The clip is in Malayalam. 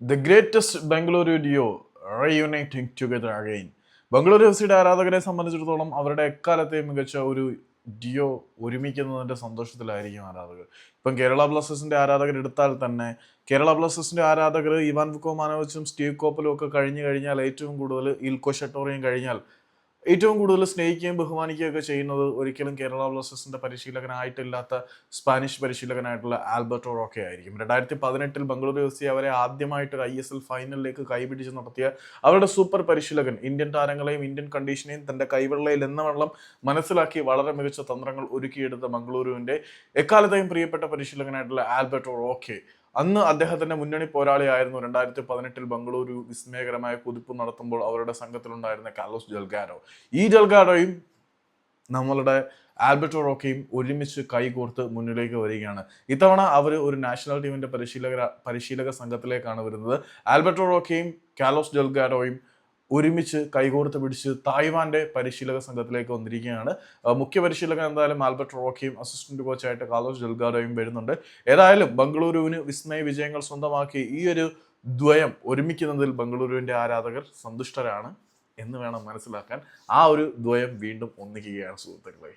The greatest Bengaluru duo reuniting together again Bengaluru F സിയുടെ ആരാധകരെ സംബന്ധിച്ചിടത്തോളം അവരുടെ എക്കാലത്തെയും മികച്ച ഒരു ഡിയോ ഒരുമിക്കുന്നതിന്റെ സന്തോഷത്തിലായിരിക്കും ആരാധകർ. ഇപ്പം കേരള ബ്ലാസ്റ്റേഴ്സിന്റെ ആരാധകർ എടുത്താൽ തന്നെ കേരള ബ്ലാസ്റ്റേഴ്സിന്റെ ആരാധകർ ഇവാൻ വിക്കോമാനോവിച്ചും സ്റ്റീവ് കോപ്പലും ഒക്കെ കഴിഞ്ഞു കഴിഞ്ഞാൽ ഏറ്റവും കൂടുതൽ ഇൽക്കോ ഷട്ടോറിയും കഴിഞ്ഞാൽ ഏറ്റവും കൂടുതൽ സ്നേഹിക്കുകയും ബഹുമാനിക്കുകയും ഒക്കെ ചെയ്യുന്നത് ഒരിക്കലും കേരള ബ്ലാസ്റ്റേഴ്സിന്റെ പരിശീലകനായിട്ടില്ലാത്ത സ്പാനിഷ് പരിശീലകനായിട്ടുള്ള ആൽബർട്ടോ റോക്കെ ആയിരിക്കും. രണ്ടായിരത്തി പതിനെട്ടിൽ ബംഗളൂരു എഫ് സി അവരെ ആദ്യമായിട്ട് ഐ എസ് എൽ ഫൈനലിലേക്ക് കൈപിടിച്ച് നടത്തിയ അവരുടെ സൂപ്പർ പരിശീലകൻ ഇന്ത്യൻ താരങ്ങളെയും ഇന്ത്യൻ കണ്ടീഷനെയും തന്റെ കൈവെള്ളയിൽ എന്ന വെള്ളം മനസ്സിലാക്കി വളരെ മികച്ച തന്ത്രങ്ങൾ ഒരുക്കിയെടുത്ത ബംഗളൂരുവിന്റെ എക്കാലത്തെയും പ്രിയപ്പെട്ട പരിശീലകനായിട്ടുള്ള ആൽബർട്ടോ റോക്കെ. അന്ന് അദ്ദേഹത്തിന്റെ മുന്നണി പോരാളിയായിരുന്നു രണ്ടായിരത്തി പതിനെട്ടിൽ ബംഗളൂരു വിസ്മയകരമായ കുതിപ്പ് നടത്തുമ്പോൾ അവരുടെ സംഘത്തിലുണ്ടായിരുന്ന കാലോസ് ജൽഗാരോ. ഈ ജൽഗാരോയും നമ്മളുടെ ആൽബർട്ടോ റോക്കയും ഒരുമിച്ച് കൈകോർത്ത് മുന്നിലേക്ക് വരികയാണ്. ഇത്തവണ അവർ ഒരു നാഷണൽ ടീമിന്റെ പരിശീലക പരിശീലക സംഘത്തിലേക്കാണ് വരുന്നത്. ആൽബർട്ടോ റോക്കയും കാലോസ് ജൽഗാരോയും ഒരുമിച്ച് കൈകോർത്ത് പിടിച്ച് തായ്വാന്റെ പരിശീലക സംഘത്തിലേക്ക് വന്നിരിക്കുകയാണ്. മുഖ്യ പരിശീലകൻ എന്തായാലും ആൽബർട്ട് റോക്കിയും അസിസ്റ്റന്റ് കോച്ചായിട്ട് കാലോസ് ജൽഗാരോയും വരുന്നുണ്ട്. ഏതായാലും ബംഗളൂരുവിന് വിസ്മയ വിജയങ്ങൾ സ്വന്തമാക്കി ഈ ഒരു ദ്വയം ഒരുമിക്കുന്നതിൽ ബംഗളൂരുവിന്റെ ആരാധകർ സന്തുഷ്ടരാണ് എന്ന് വേണം മനസ്സിലാക്കാൻ. ആ ഒരു ദ്വയം വീണ്ടും ഒന്നിക്കുകയാണ് സുഹൃത്തുക്കളെ.